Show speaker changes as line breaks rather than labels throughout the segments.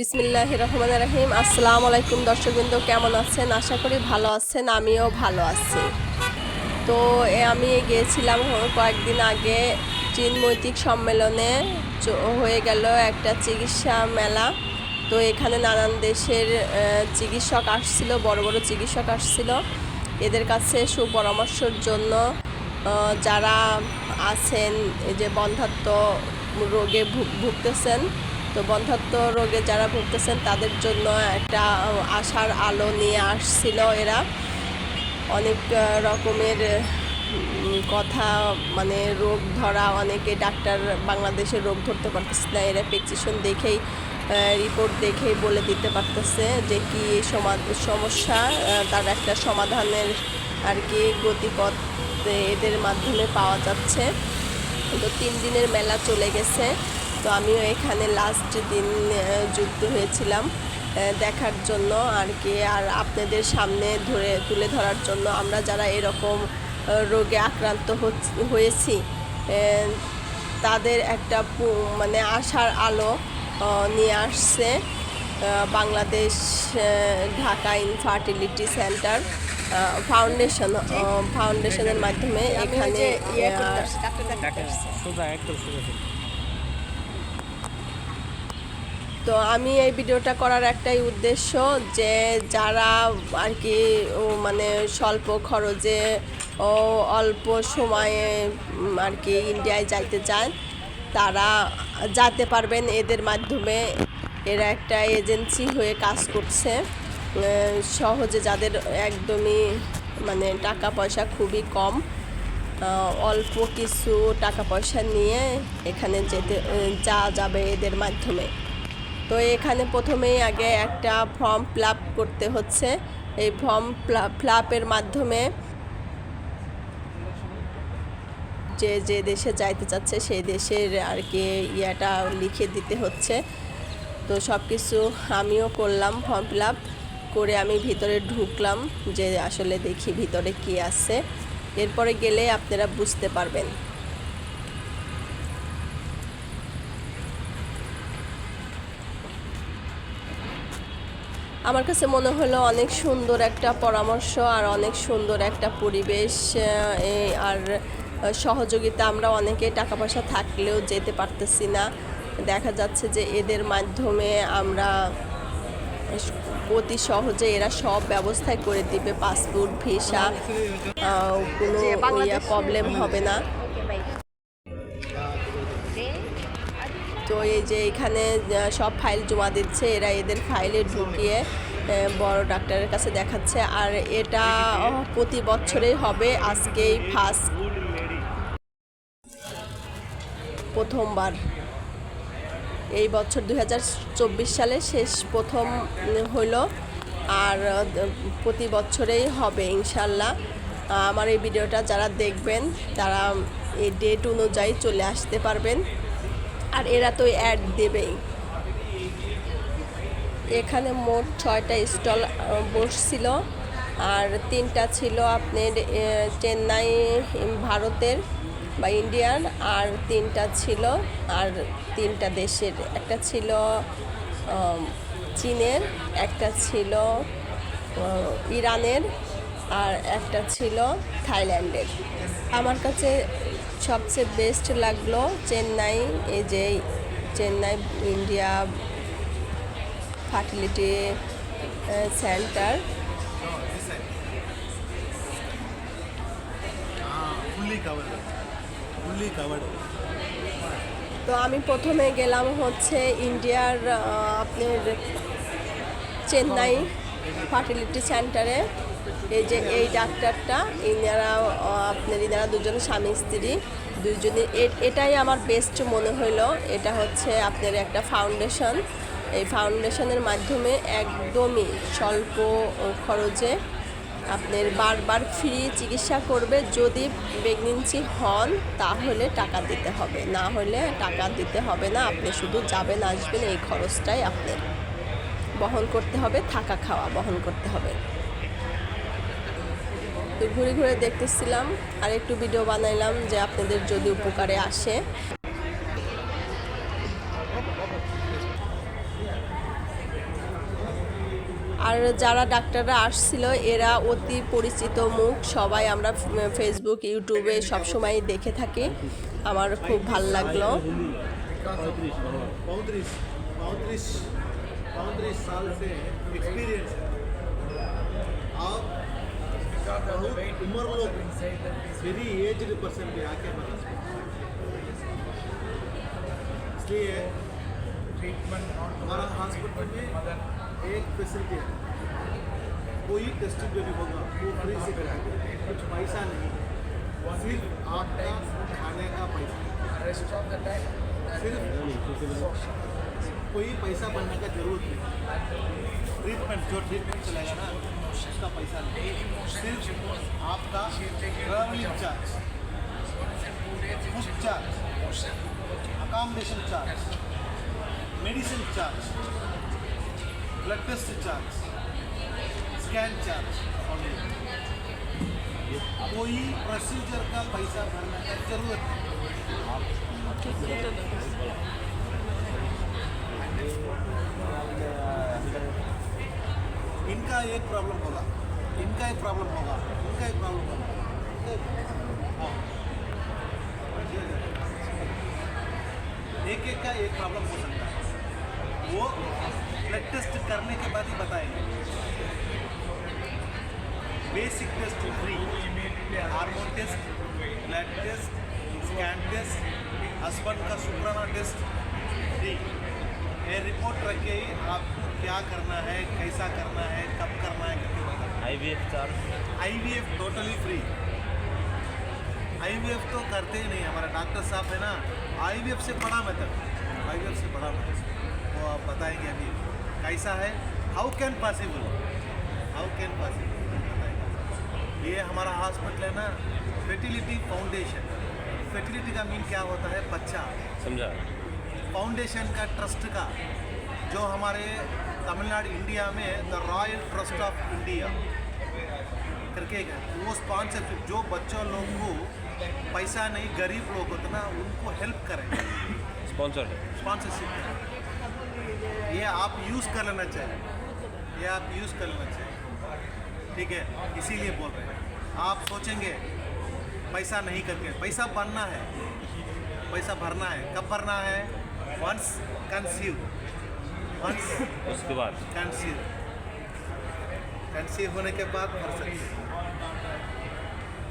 বিসমিল্লাহ রহমান রাহিম। আসসালামু আলাইকুম দর্শকবৃন্দ, কেমন আছেন? আশা করি ভালো আছেন, আমিও ভালো আছি। তো আমি গিয়েছিলাম কয়েকদিন আগে চিনমৈতিক সম্মেলনে হয়ে গেল একটা চিকিৎসা মেলা। তো এখানে নানান দেশের চিকিৎসক আসছিল, বড় বড় চিকিৎসক আসছিল। এদের কাছে সুপরামর্শের জন্য যারা আছেন, এই যে বন্ধাত্ম রোগে ভুগতেছেন তো বন্ধাত্ম রোগে যারা ভুগতেছেন, তাদের জন্য একটা আশার আলো নিয়ে আসছিল এরা। অনেক রকমের কথা মানে রোগ ধরা, অনেকে ডাক্তার বাংলাদেশে রোগ ধরতে পারতেছে না। এরা প্রেসক্রিপশন দেখেই রিপোর্ট দেখেই বলে দিতে পারতেছে যে কি সমা- সমস্যা তার একটা সমাধানের আর কি গতিপথ এদের মাধ্যমে পাওয়া যাচ্ছে। তো তিন দিনের মেলা চলে গেছে। তো আমিও এখানে লাস্ট দিন যুক্ত হয়েছিলাম দেখার জন্য আর কি। আর আপনাদের সামনে ধরে তুলে ধরার জন্য আমরা যারা এরকম রোগে আক্রান্ত হয়েছি তাদের একটা মানে আশার আলো নিয়ে আসছে Bangladesh Dhaka infertility centre foundation ফাউন্ডেশনের মাধ্যমে এখানে তো আমি এই ভিডিওটা করার একটাই উদ্দেশ্য যে যারা আর কি মানে স্বল্প খরচে ও অল্প সময়ে আর কি ইন্ডিয়ায় যাইতে চান, তারা যেতে পারবেন এদের মাধ্যমে এরা একটা এজেন্সি হয়ে কাজ করছে। সহজে যাদের একদমই মানে টাকা পয়সা খুবই কম অল্প কিছু টাকা পয়সা নিয়ে এখানে যেতে যাওয়া যাবে এদের মাধ্যমে। তো এখানে প্রথমেই আগে একটা ফর্ম ফিল করতে হচ্ছে। এই ফর্ম ফিল মাধ্যমে যে যে দেশে যাইতে চাচ্ছে, সেই দেশের আর কি ইয়াটা লিখে দিতে হচ্ছে। তো সব কিছু আমিও করলাম ফর্ম ফিল করে আমি ভিতরে ঢুকলাম যে আসলে দেখি ভিতরে কি আছে। এরপরে গেলে আপনারা বুঝতে পারবেন। আমার কাছে মনে হলো অনেক সুন্দর একটা পরামর্শ আর অনেক সুন্দর একটা পরিবেশ আর সহযোগিতা। আমরা অনেকে টাকা পয়সা থাকলেও যেতে পারতেছি না। দেখা যাচ্ছে যে এদের মাধ্যমে আমরা অতি সহজে এরা সব ব্যবস্থাই করে দিবে পাসপোর্ট ভিসা আহ, কোনো প্রবলেম হবে না। তো এই যে এখানে সব ফাইল জমা দিচ্ছে। এরা এদের ফাইলে ঢুকিয়ে বড় ডাক্তারের কাছে দেখাচ্ছে। আর এটা প্রতি বছরেই হবে। আজকেই ফার্স্ট। প্রথমবার। এই বছর দু হাজার চব্বিশ সালে শেষ প্রথম হলো আর প্রতি বছরেই হবে, ইনশাল্লাহ। আমার এই ভিডিওটা যারা দেখবেন, তারা এই ডেট অনুযায়ী চলে আসতে পারবেন। আর এরা তো অ্যাড দেবেই। এখানে মোট ছয়টা স্টল বসছিল আর তিনটা ছিল আপনার চেন্নাই ভারতের বা ইন্ডিয়ান, আর তিনটা ছিল, আর তিনটা দেশের। একটা ছিল চীনের, একটা ছিল ইরানের, আর একটা ছিল থাইল্যান্ডের। আমার কাছে সবচেয়ে বেস্ট লাগল চেন্নাই এই যে চেন্নাই ইন্ডিয়া ফার্টিলিটি সেন্টার. তো আমি প্রথমে গেলাম হচ্ছে ইন্ডিয়ার আপনার চেন্নাই ফার্টিলিটি সেন্টারে এই যে এই ডাক্তারটা, ইনারা আপনার ইনারা দুজন স্বামী, স্ত্রী দুজনে এ- এটাই আমার বেস্ট মনে হলো এটা হচ্ছে আপনার একটা ফাউন্ডেশন এই ফাউন্ডেশনের মাধ্যমে একদমই স্বল্প খরচে আপনার বারবার ফ্রি চিকিৎসা করবে। যদি প্রেগনেন্সি হন, তাহলে টাকা দিতে হবে। না হলে টাকা দিতে হবে না। আপনি শুধু যাবেন, আসবেন, এই খরচটাই আপনার। বহন করতে হবে, থাকা খাওয়া বহন করতে হবে। তো ঘুরে ঘুরে দেখতেছিলাম আর একটু ভিডিও বানাইলাম যে আপনাদের যদি উপকারে আসে আর যারা ডাক্তাররা আসছিল এরা অতি পরিচিত মুখ সবাই আমরা ফ- ফেসবুক ইউটিউবে সবসময় দেখে থাকি আমার খুব ভাল লাগলো
पैंतीस पैंतीस पैंतीस साल से एक्सपीरियंस है आप बहुत उम्र लोग वेरी एज्ड पर्सन भी आके इसलिए हमारा हॉस्पिटल में एक फैसिलिटी है कोई टेस्ट जो भी होगा वो फ्री से कराएँगे कुछ पैसा नहीं सिर्फ़ आपका खाने का पैसा। सिर्फ़ कोई पैसा बनने का ज़रूरत नहीं। ट्रीटमेंट जो ट्रीटमेंट चलेगा ना उसका पैसा सिर्फ़ आपका travelling charge food charge accommodation charge medicine charge blood test charge scan charge कोई प्रोसीजर का पैसा भरने का ज़रूरत नहीं। इनका एक प्रॉब्लम होगा। इनका एक प्रॉब्लम होगा। इनका एक प्रॉब्लम होगा। हाँ। एक एक का एक प्रॉब्लम हो सकता है। वो ब्लड टेस्ट करने के बाद ही बताएँगे। Basic test free hormone test blood test scan test husband का शुक्राना टेस्ट फ्री रिपोर्ट रख के ही आपको क्या करना है कैसा करना है कब करना है करके बताएँगे
IVF charge
IVF totally free IVF तो करते ही नहीं हमारा डॉक्टर साहब है ना आईवीएफ से बड़ा मेथड आईवीएफ से बड़ा मेथड वो आप बताएँगे अभी कैसा है how can possible how can possible ये हमारा हॉस्पिटल है ना फर्टिलिटी फाउंडेशन फर्टिलिटी का मीन क्या होता है? बच्चा।
समझा।
फाउंडेशन का ट्रस्ट का जो हमारे तमिलनाडु इंडिया में the royal trust of India करके वो स्पॉन्सरशिप जो बच्चों लोग को पैसा नहीं गरीब लोग होते ना उनको हेल्प करें।
स्पॉन्सर
स्पॉन्सरशिप करें। ये आप यूज़ कर लेना चाहिए। ये आप यूज़ कर लेना चाहिए। ठीक है? इसीलिए बोल रहे हैं। आप सोचेंगे पैसा नहीं करके। पैसा बनना है। पैसा भरना है। कब भरना है? वंस कंसीव वंस
उसके बाद?
कंसीव कंसीव होने के बाद भर सकते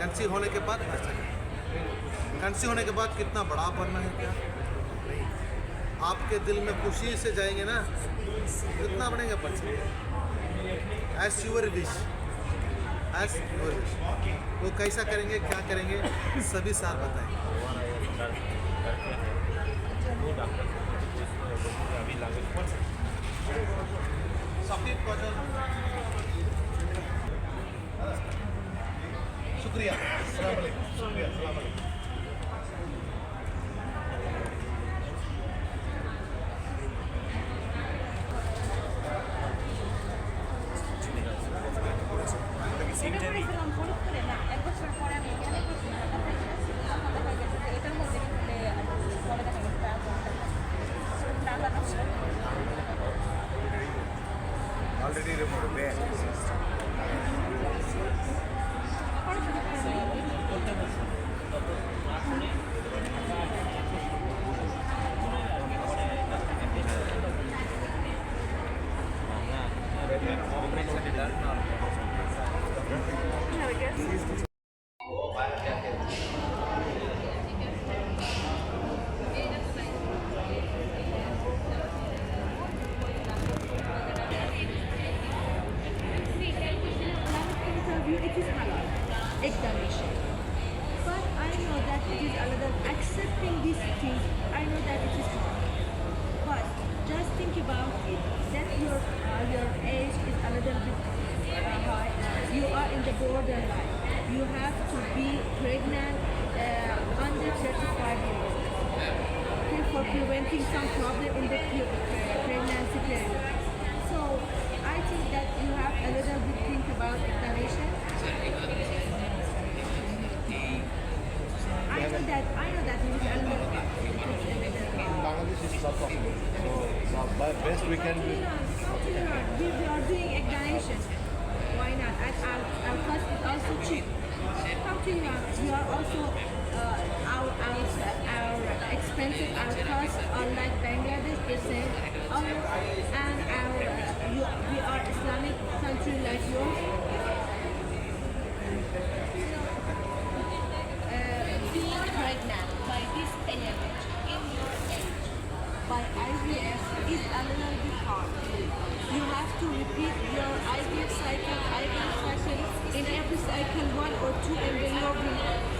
कंसीव होने के बाद भर सकते कंसीव होने के बाद कितना बड़ा भरना है क्या? आपके दिल में खुशी से जाएँगे ना कितना बनेगा भर सकते as your wish as your wish वो कैसा करेंगे क्या करेंगे सभी साथ बताएँगे। शुक्रिया अस्सलाम वालेकुम शुक्रिया
In the borderline. You have to be pregnant uh, under 35 years. Okay, for preventing some problem in the pregnancy period. So I think that you have a little bit think about donation. I know that I know that it is a little bit.
Bangladesh is not possible. So, by best we can do.
Continue on, continue on. We, are doing egg And our, our cost is also cheap. On. We are also uh, our, our our expenses, are like Bangladesh, the same. And our you, we are Islamic country like yours. being pregnant by this element in your age by IVF is a little bit hard. You have to repeat your IVF cycle, IVF cycle in every cycle one or two embryo will So,